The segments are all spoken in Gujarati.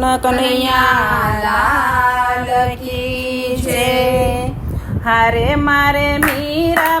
કૃષ્ણ કનૈયા લાલ કી છે હારે મારે મીરા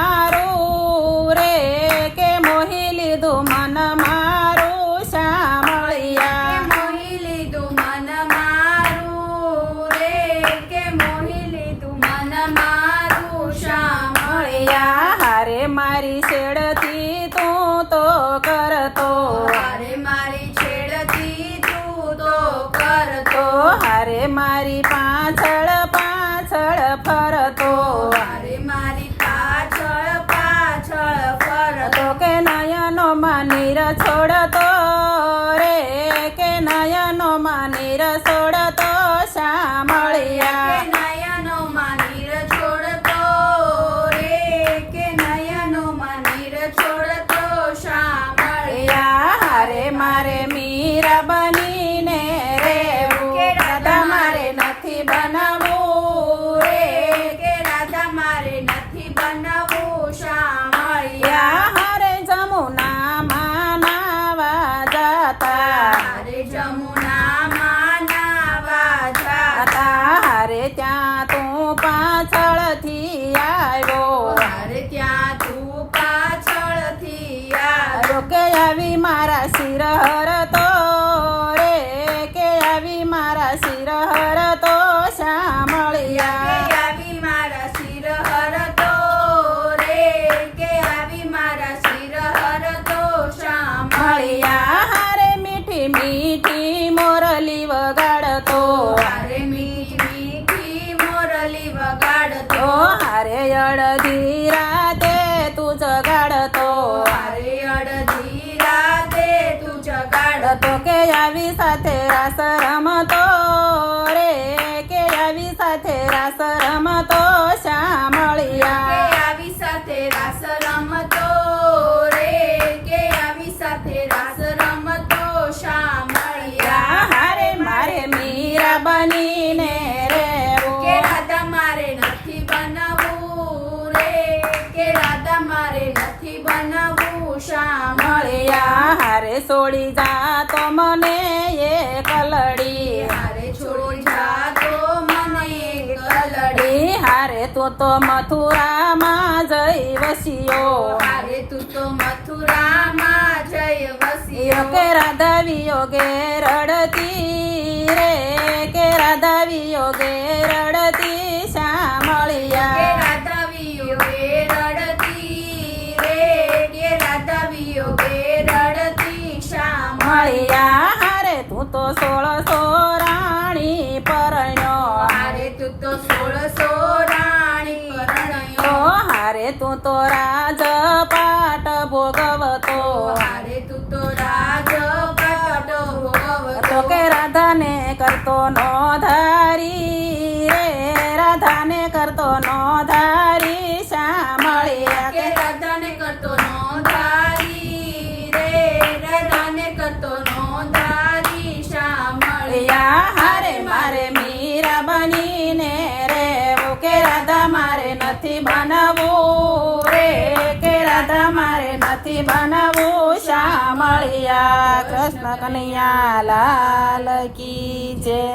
શેડથી તું તો કરતો. અરે મારી છેડતી તું તો કરતો. હારે મારી પાછળ પાછળ ફરતો. અરે મારી પાછળ પાછળ ફરતો કે નયનો માનીર છોડતો. બનીને રેવું રાધા નથી બનવું રે. રે તમારે નથી બનાવવું શામળિયા હરે જમુના જમુનામાં નાવા જતા. મારે જમુનામાં નાવા જાતા. હારે ત્યાં ओ अरे धीरा राते तुझ काढतो अरे अडधी राते तुझ काढतो के यावी साथे रास रमतो. रे के यावी साथे रास रमतो. श्याम મારે નથી બનવું શા મળ્યા હારે છોડી જા તો મને એ કલડી. મારે છોડી જાતો મને કલડી. હારે તું તો મથુરામાં જઈ વસ્યો. મારે તું તો મથુરામાં જઈ વસ્યો. કે રાધા વિયોગે રડતી રે કે રાધા વિયોગે રડતી કે શામળિયા રાધા વિયોગે રડતી રે કે રાધા વિયોગે રડતી મળ્યા હારે તું તો સોળસો રાણી પરણ્યો. હારે તું તો સોળસો રાણી હારે તું તો રાજપાટ ભોગવતો. હારે તું તો રાજ પાટ ભોગવતો. કે રાધાને કરતો નો ધારી રે રાધાને કરતો નો ધારી બનવું રે કે રાધા મારે નથી બનવું શામળિયા કૃષ્ણ કનૈયા લાલ કી જય.